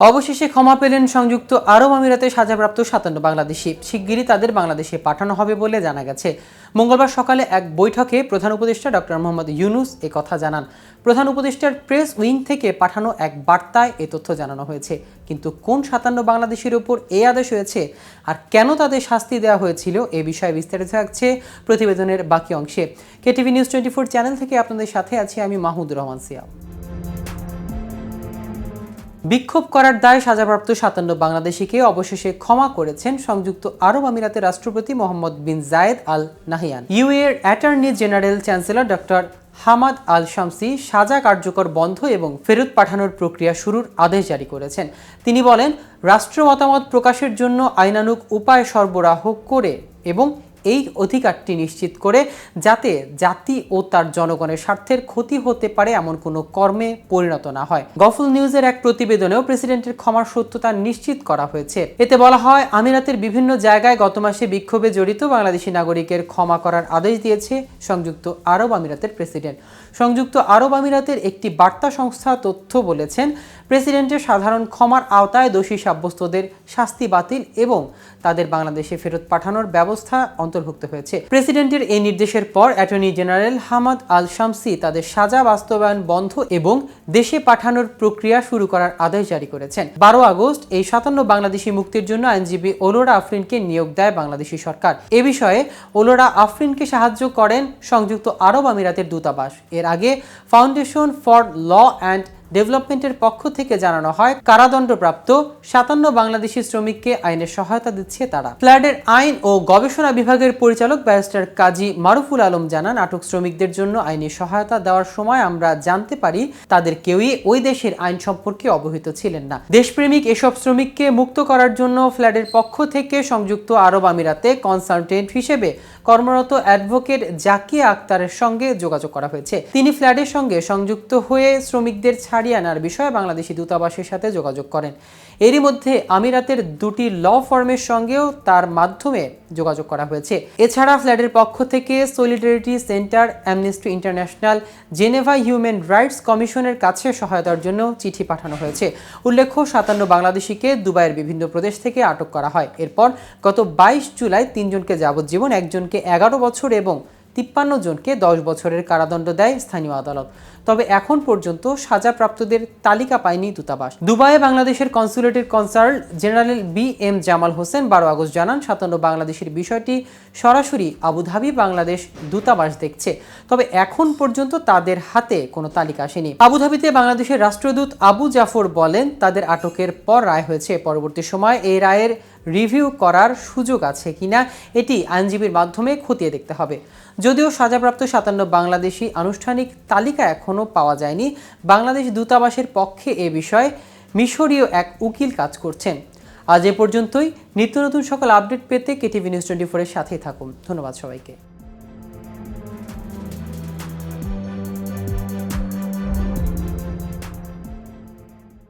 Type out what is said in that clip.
অবশেষে ক্ষমা পেলেন সংযুক্ত আরব আমিরাতে সাজাপ্রাপ্ত সাতান্ন বাংলাদেশি। শিগগিরই তাদের বাংলাদেশে পাঠানো হবে বলে জানা গেছে। মঙ্গলবার সকালে এক বৈঠকে প্রধান উপদেষ্টা ডক্টর মোহাম্মদ ইউনুস এ কথা জানান। প্রধান উপদেষ্টার প্রেস উইং থেকে পাঠানো এক বার্তায় এ তথ্য জানানো হয়েছে। কিন্তু কোন সাতান্ন বাংলাদেশের ওপর এই আদেশ হয়েছে আর কেন তাদের শাস্তি দেওয়া হয়েছিল এ বিষয়ে বিস্তারিত থাকছে প্রতিবেদনের বাকি অংশে। KTV news twenty four channel থেকে আপনাদের সাথে আছি আমি মাহমুদ রহমান সিয়াম। বিক্ষোভ করার দায় সাজাপ্রাপ্ত সাতান্ন বাংলাদেশিকে অবশেষে ক্ষমা করেছেন সংযুক্ত আরব আমিরাতের রাষ্ট্রপতি Mohammed bin Zayed Al Nahyan. ইউএর attorney general chancellor doctor Hamad Al Shamsi সাজা কার্যকর বন্ধ এবং ফেরত পাঠানোর প্রক্রিয়া শুরুর আদেশ জারি করেছেন। তিনি বলেন, রাষ্ট্র মতামত প্রকাশের জন্য আইনানুগ উপায় সরবরাহ করে এবং এই অধিকারটি নিশ্চিত করে যাতে জাতি ও তার জনগণের স্বার্থের ক্ষতি হতে পারে এমন কোনো কর্মে পরিণত না হয়। গফল নিউজের এক প্রতিবেদনেও প্রেসিডেন্টের ক্ষমার সত্যতা নিশ্চিত করা হয়েছে। এতে বলা হয়, আমিরাতের বিভিন্ন জায়গায় গত মাসে বিক্ষোভে জড়িত বাংলাদেশি নাগরিকের ক্ষমা করার আদেশ দিয়েছে সংযুক্ত আরব আমিরাতের প্রেসিডেন্ট। সংযুক্ত আরব আমিরাতের একটি বার্তা সংস্থা তথ্য বলেছেন, প্রেসিডেন্টের সাধারণ ক্ষমার আওতায় দোষী সাব্যস্তদের শাস্তি বাতিল এবং তাদের বাংলাদেশে ফেরত পাঠানোর ব্যবস্থা অন্তর্ভুক্ত হয়েছে। প্রেসিডেন্টের এই নির্দেশের পর attorney general Hamad Al Shamsi তাদের সাজা বাস্তবায়ন বন্ধ এবং দেশে পাঠানোর প্রক্রিয়া শুরু করার আদেশ জারি করেছেন। বারো আগস্ট এই সাতান্ন বাংলাদেশি মুক্তির জন্য আইনজীবী ওলোরা আফরিনকে নিয়োগ দেয় বাংলাদেশি সরকার। এ বিষয়ে ওলোরা আফরিনকে সাহায্য করেন সংযুক্ত আরব আমিরাতের দূতাবাস। এর আগে ফাউন্ডেশন ফর ল অ্যান্ড ডেভেলপমেন্টের পক্ষ থেকে জানানো হয়, কারাদণ্ডপ্রাপ্ত সাতান্ন বাংলাদেশি শ্রমিককে আইনের সহায়তা দিচ্ছে তারা। ফ্ল্যাডের আইন ও গবেষণা বিভাগের পরিচালক ব্যারিস্টার কাজী মারুফুল আলম জানান, আটক শ্রমিকদের জন্য আইনি সহায়তা দেওয়ার সময় আমরা জানতে পারি তাদের কেউই ওই দেশের আইন সম্পর্কে অবহিত ছিলেন না। দেশপ্রেমিক এসব শ্রমিককে মুক্ত করার জন্য ফ্ল্যাডের পক্ষ থেকে সংযুক্ত আরব আমিরাতে কনসালটেন্ট হিসেবে কর্মরত অ্যাডভোকেট জাকিয়া আক্তারের সঙ্গে যোগাযোগ করা হয়েছে। তিনি ফ্ল্যাটের সঙ্গে সংযুক্ত হয়ে শ্রমিকদের ছাড়িয়ে আনার বিষয়ে বাংলাদেশি দূতাবাসের সাথে যোগাযোগ করেন। এরই মধ্যে আমিরাতের দুটি ল ফর্মের সঙ্গেও তার মাধ্যমে যোগাযোগ করা হয়েছে। এছাড়া ফ্ল্যাটের পক্ষ থেকে solidarity centre Amnesty International Geneva human rights কমিশনের কাছে সহায়তার জন্য চিঠি পাঠানো হয়েছে। উল্লেখ্য, সাতান্ন বাংলাদেশিকে দুবাইয়ের বিভিন্ন প্রদেশ থেকে আটক করা হয়। এরপর গত বাইশ জুলাই তিনজনকে যাবজ্জীবন, একজনকে এগারো বছর এবং তিপ্পান্ন জনকে দশ বছরের কারাদণ্ড দেয় স্থানীয় আদালত। তবে এখন পর্যন্ত সাজাপ্রাপ্তদের তালিকা পায়নি দূতাবাস। দুবাইয়ে বাংলাদেশের কনসুলেটের consul general B M Jamal Hossain বারো আগস্ট জানান, সাতান্ন বাংলাদেশের বিষয়টি সরাসরি আবুধাবি বাংলাদেশ দূতাবাস দেখছে। তবে এখন পর্যন্ত তাদের হাতে কোনো তালিকা আসেনি। আবুধাবিতে বাংলাদেশের রাষ্ট্রদূত আবু জাফর বলেন, তাদের আটকের পর রায় হয়েছে। পরবর্তী সময় এই রায়ের রিভিউ করার সুযোগ আছে কিনা এটি আইনজীবীর মাধ্যমে খতিয়ে দেখতে হবে। যদিও সাজাপ্রাপ্ত সাতান্ন বাংলাদেশি আনুষ্ঠানিক তালিকা এখনও পাওয়া যায়নি, বাংলাদেশ দূতাবাসের পক্ষে এ বিষয়ে মিশরীয় এক উকিল কাজ করছেন। আজ এ পর্যন্তই। নিত্য নতুন সকল আপডেট পেতে কেটিভি নিউজ টোয়েন্টি ফোরের সাথেই থাকুন। ধন্যবাদ সবাইকে।